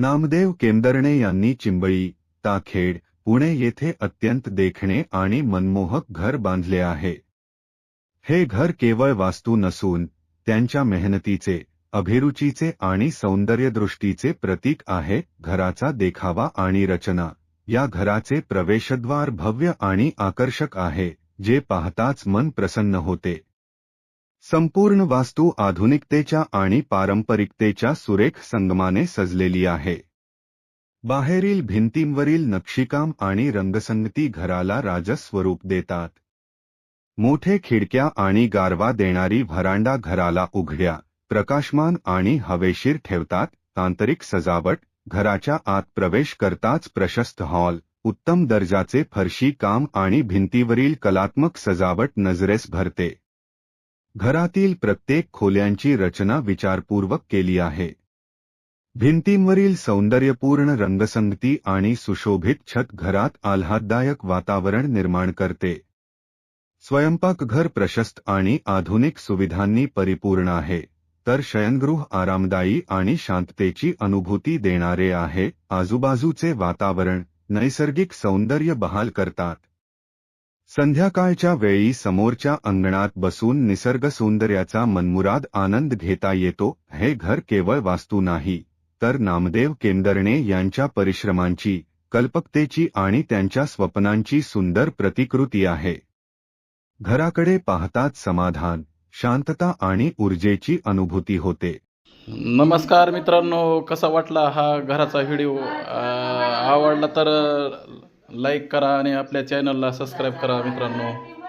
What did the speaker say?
नामदेव केंदरणे यांनी चिंबळी ताखेड पुणे येथे अत्यंत देखणे आणि मनमोहक घर बांधले आहे. हे घर केवळ वास्तू नसून त्यांच्या मेहनतीचे अभिरुचीचे आणि सौंदर्यदृष्टीचे प्रतीक आहे घराचा देखावा आणि रचना. या घराचे प्रवेशद्वार भव्य आणि आकर्षक आहे जे पाहताच मन प्रसन्न होते. संपूर्ण वास्तू आधुनिकतेच्या आणि पारंपरिकतेच्या सुरेख संगमाने सजलेली आहे. बाहेरील भिंतींवरील नक्षीकाम आणि रंगसंगती घराला राजस्वरूप देतात. मोठे खिडक्या आणि गारवा देणारी व्हरांडा घराला उघड्या प्रकाशमान आणि हवेशीर ठेवतात तांत्रिक सजावट घराच्या आत प्रवेश करताच प्रशस्त हॉल उत्तम दर्जाचे फरशी काम आणि भिंतीवरील कलात्मक सजावट नजरेस भरते. घरातील प्रत्येक खोल्यांची रचना विचारपूर्वक केली आहे. भिंतींवरील सौंदर्यपूर्ण रंगसंगती आणि सुशोभित छत घरात आल्हाददायक वातावरण निर्माण करते. स्वयंपाकघर प्रशस्त आणि आधुनिक सुविधांनी परिपूर्ण आहे तर शयनगृह आरामदायी आणि शांततेची अनुभूती देणारे आहे. आजूबाजूचे वातावरण नैसर्गिक सौंदर्य बहाल करतात. संध्याकाळच्या वेळी समोरच्या अंगणात बसून निसर्ग सौंदर्याचा मनमुराद आनंद घेता येतो हे घर केवळ वास्तू नाही तर नामदेव केंदरणे यांच्या परिश्रमांची कल्पकतेची आणि त्यांच्या स्वप्नांची सुंदर प्रतिकृती आहे. घराकडे पाहताच समाधान शांतता आणि ऊर्जेची अनुभूती होते. नमस्कार मित्रांनो कसा वाटला हा घराचा व्हिडिओ? आवडला तर लाईक करा आणि आपल्या चॅनलला सबस्क्राईब करा मित्रांनो.